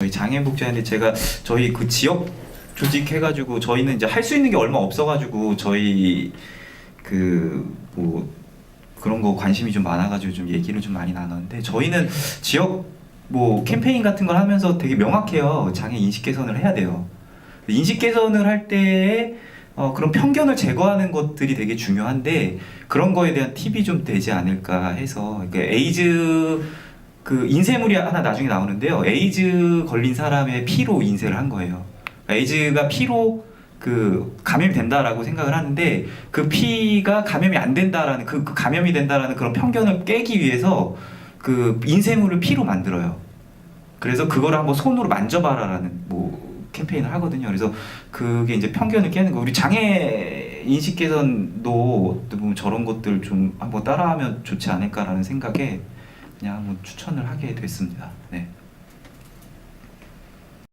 저희 장애복지하는데 제가 저희 그 지역 조직 해가지고 저희는 이제 할 수 있는 게 얼마 없어가지고 저희 그 뭐 그런 거 관심이 좀 많아가지고 좀 얘기를 좀 많이 나눴는데 저희는 지역 뭐 캠페인 같은 걸 하면서 되게 명확해요. 장애 인식 개선을 해야 돼요. 인식 개선을 할 때에 어, 그런 편견을 제거하는 것들이 되게 중요한데 그런 거에 대한 팁이 좀 되지 않을까 해서 그러니까 에이즈 그 인쇄물이 하나 나중에 나오는데요. 에이즈 걸린 사람의 피로 인쇄를 한 거예요. 그러니까 에이즈가 피로 그 감염이 된다라고 생각을 하는데 그 피가 감염이 안 된다라는 그, 그 감염이 된다라는 그런 편견을 깨기 위해서 그 인쇄물을 피로 만들어요. 그래서 그거를 한번 손으로 만져봐라라는 뭐 캠페인을 하거든요. 그래서 그게 이제 편견을 깨는 거. 우리 장애 인식 개선도 어떻게 보면 저런 것들 좀 한번 따라하면 좋지 않을까라는 생각에 그냥 한번 추천을 하게 됐습니다. 네.